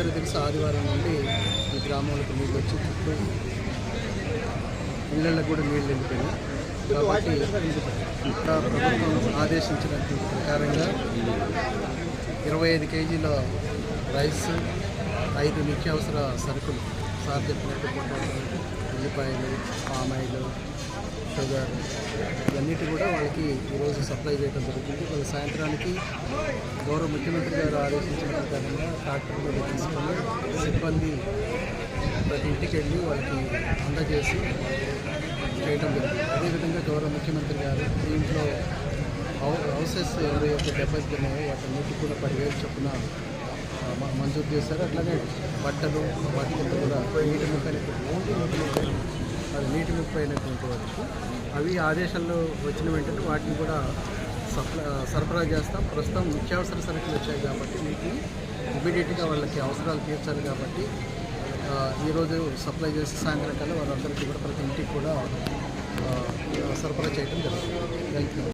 అందరూ తెలిసి ఆదివారం నుండి ఈ గ్రామాలకు నీళ్ళు వచ్చి చుట్టూ ఇళ్ళల్లో కూడా నీళ్ళు వెళ్ళిపోయినాయి కాబట్టి ఇక్కడ ప్రభుత్వం ఆదేశించినట్టు ప్రకారంగా ఇరవై ఐదు కేజీల రైస్ ఐదు నిత్యావసర సరుకులు సార్ చెప్పినట్టు ఉల్లిపాయలు పామాయిలు షుగర్ ఇవన్నిటి కూడా వాళ్ళకి ఈరోజు సప్లై చేయడం జరుగుతుంది. వాళ్ళ సాయంత్రానికి గౌరవ ముఖ్యమంత్రి గారు ఆదేశించిన ప్రకారంగా ట్రాక్టర్లో తీసుకొని సిబ్బంది ప్రతి ఇంటికి వెళ్ళి వాళ్ళకి అందజేసి చేయడం జరిగింది అదేవిధంగా గౌరవ ముఖ్యమంత్రి గారు దీంట్లో హౌ- హౌసెస్ ఎవరైతే డెబ్బైకి ఉన్నాయో వాటన్నిటి కూడా పదివేలు చొప్పున మంజూరు చేశారు. అట్లాగే బట్టలు వాటికి కూడా నీటి ముప్పైనటువంటి అది నీటి ముప్పై అవి ఆదేశాలు వచ్చిన వెంటనే వాటిని కూడా సప్లై సరఫరా చేస్తాం. ప్రస్తుతం నిత్యావసర సరుకులు వచ్చాయి కాబట్టి వీటిని ఇమీడియట్గా వాళ్ళకి అవసరాలు తీర్చాలి కాబట్టి ఈరోజు సప్లై చేసి సాయంత్రం కల్లా వాళ్ళందరికీ కూడా ప్రతి ఇంటికి కూడా సరఫరా చేయడం జరుగుతుంది. Thank you